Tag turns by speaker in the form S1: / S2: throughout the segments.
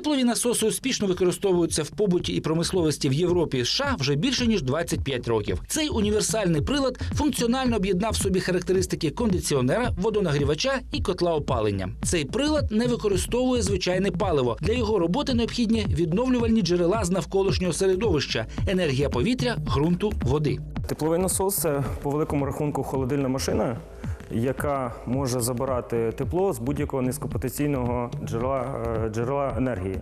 S1: Теплові насоси успішно використовуються в побуті і промисловості в Європі і США вже більше ніж 25 років. Цей універсальний прилад функціонально об'єднав в собі характеристики кондиціонера, водонагрівача і котла опалення. Цей прилад не використовує звичайне паливо. Для його роботи необхідні відновлювальні джерела з навколишнього середовища, енергія повітря, ґрунту, води.
S2: Тепловий насос це по великому рахунку холодильна машина, яка може забирати тепло з будь-якого низькопотенційного джерела, е, джерела енергії.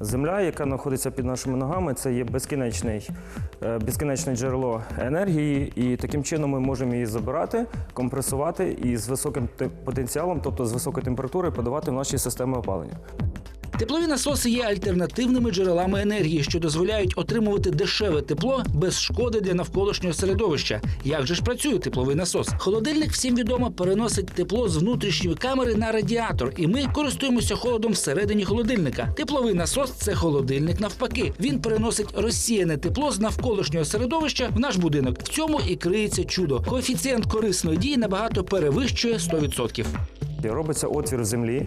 S2: Земля, яка знаходиться під нашими ногами, це є безкінечний, е, безкінечне джерело енергії, і таким чином ми можемо її забирати, компресувати і з високим потенціалом, тобто з високої температури, подавати в наші системи опалення.
S1: Теплові насоси є альтернативними джерелами енергії, що дозволяють отримувати дешеве тепло без шкоди для навколишнього середовища. Як же ж працює тепловий насос? Холодильник всім відомо переносить тепло з внутрішньої камери на радіатор, і ми користуємося холодом всередині холодильника. Тепловий насос це холодильник навпаки. Він переносить розсіяне тепло з навколишнього середовища в наш будинок. В цьому і криється чудо. Коефіцієнт корисної дії набагато перевищує 100%.
S2: Робиться отвір землі,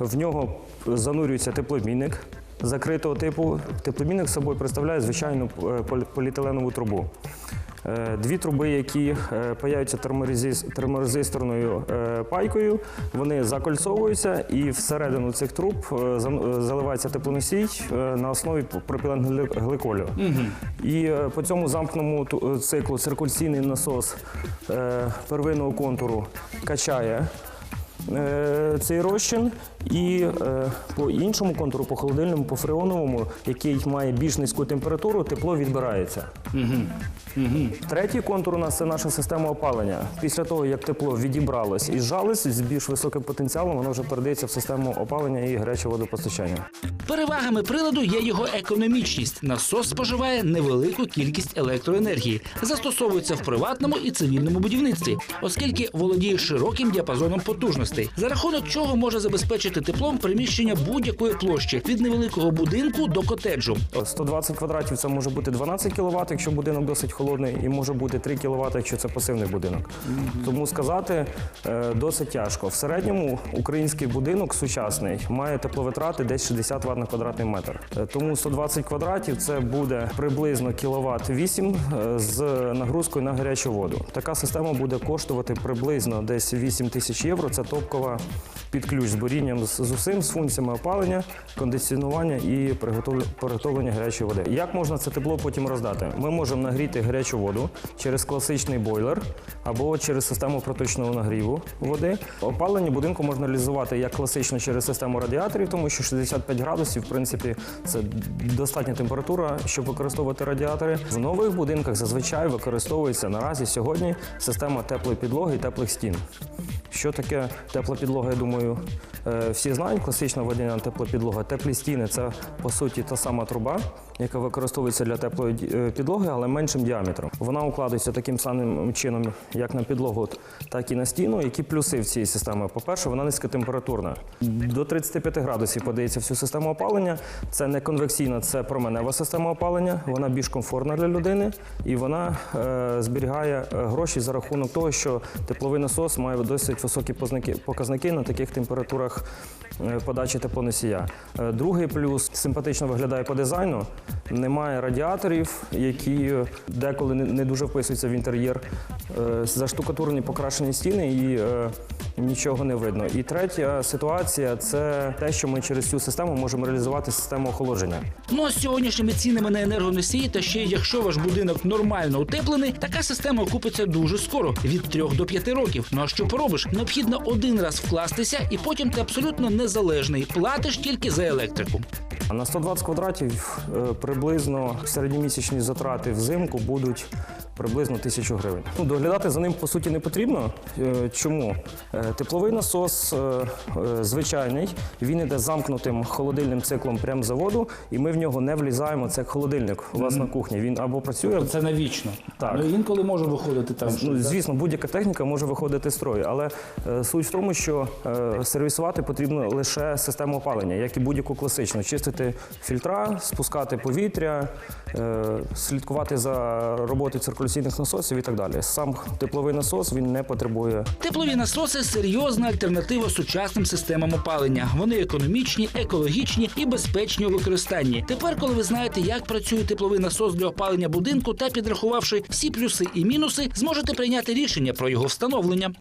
S2: в нього занурюється тепломінник закритого типу. Тепломінник собою представляє звичайну е, поліетиленову трубу. Е, Дві труби, які е, паяються терморезисторною е, пайкою, вони закольцовуються і всередину цих труб е, е, заливається теплоносій е, на основі пропіленгликолю. І е, по цьому е, циклу циркуляційний насос е, первинного контуру качає е, цей розчин, і е, по іншому контуру, по холодильному, по фреоновому, який має більш низьку температуру, тепло відбирається. Третій контур у нас це наша система опалення. Після того, як тепло відібралось і зжалось з більш високим потенціалом, воно вже передається в систему опалення і гаряче водопостачання.
S1: Перевагами приладу є його економічність. Насос споживає невелику кількість електроенергії, застосовується в приватному і цивільному будівництві, оскільки володіє широким діапазоном потужностей, за рахунок чого може забезпечити теплом приміщення будь-якої площі від невеликого будинку до котеджу.
S2: 120 квадратів це може бути 12 кВт, якщо будинок досить холодний, і може бути 3 кВт, якщо це пасивний будинок. Тому сказати е, досить тяжко. В середньому український будинок сучасний має тепловитрати десь 60 Вт на квадратний метр. Е, Тому 120 квадратів це буде приблизно кіловат 8 е, з нагрузкою на гарячу воду. Така система буде коштувати приблизно десь 8 тисяч євро. Це топкова під ключ з борінням з з усім, з функціями опалення, кондиціонування і приготовлення гарячої води. Як можна це тепло потім роздати? Ми можемо нагріти гарячу воду через класичний бойлер або через систему проточного нагріву води. Опалення будинку можна реалізувати як класично через систему радіаторів, тому що 65 градусів, в принципі, це достатня температура, щоб використовувати радіатори. В нових будинках зазвичай використовується наразі сьогодні система теплої підлоги і теплих стін. Що таке тепла підлога, я думаю, е, всі знають. Класична водяна тепла підлога. Теплі стіни це по суті та сама труба, яка використовується для теплої е, підлоги, але меншим діаметром. Вона укладається таким самим чином, як на підлогу, так і на стіну. Які плюси в цій системі? По-перше, вона низькотемпературна. До 35 градусів подається всю систему опалення. Це не конвекційна, це променева система опалення. Вона більш комфортна для людини і вона е, зберігає гроші за рахунок того, що тепловий насос має досить високі показники на таких температурах е, подачі теплоносія. Е, Другий плюс симпатично виглядає по дизайну. Немає радіаторів, які деколи не- дуже вписуються в інтер'єр. Е, Заштукатурені покрашені стіни і нічого не видно. І третя ситуація це те, що ми через цю систему можемо реалізувати систему охолодження.
S1: Ну а з сьогоднішніми цінами на енергоносії, та ще якщо ваш будинок нормально утеплений, така система окупиться дуже скоро від 3 до 5 років. Ну а що поробиш? Необхідно один раз вкластися, і потім ти абсолютно незалежний. Платиш тільки за електрику.
S2: На 120 квадратів е, приблизно середньомісячні затрати взимку будуть приблизно тисячу гривень. Ну, доглядати за ним по суті не потрібно. Е, Чому? Е, Тепловий насос е, звичайний, він іде замкнутим холодильним циклом прямо заводу, і ми в нього не влізаємо. Це як холодильник у вас на кухні. Він або працює,
S1: Це навічно.
S2: Так.
S1: Ну інколи може виходити там.
S2: Ну, звісно, будь-яка техніка може виходити з строю, але суть в тому, що сервісувати потрібно лише систему опалення, як і будь-яку класичну. Чистити фільтра, спускати повітря, слідкувати за роботою циркуляційного циркуляційних насосів і так далі. Сам тепловий насос він не потребує
S1: Теплові насоси серйозна альтернатива сучасним системам опалення. Вони економічні, екологічні і безпечні у використанні. Тепер, коли ви знаєте, як працює тепловий насос для опалення будинку та підрахувавши всі плюси і мінуси, зможете прийняти рішення про його встановлення.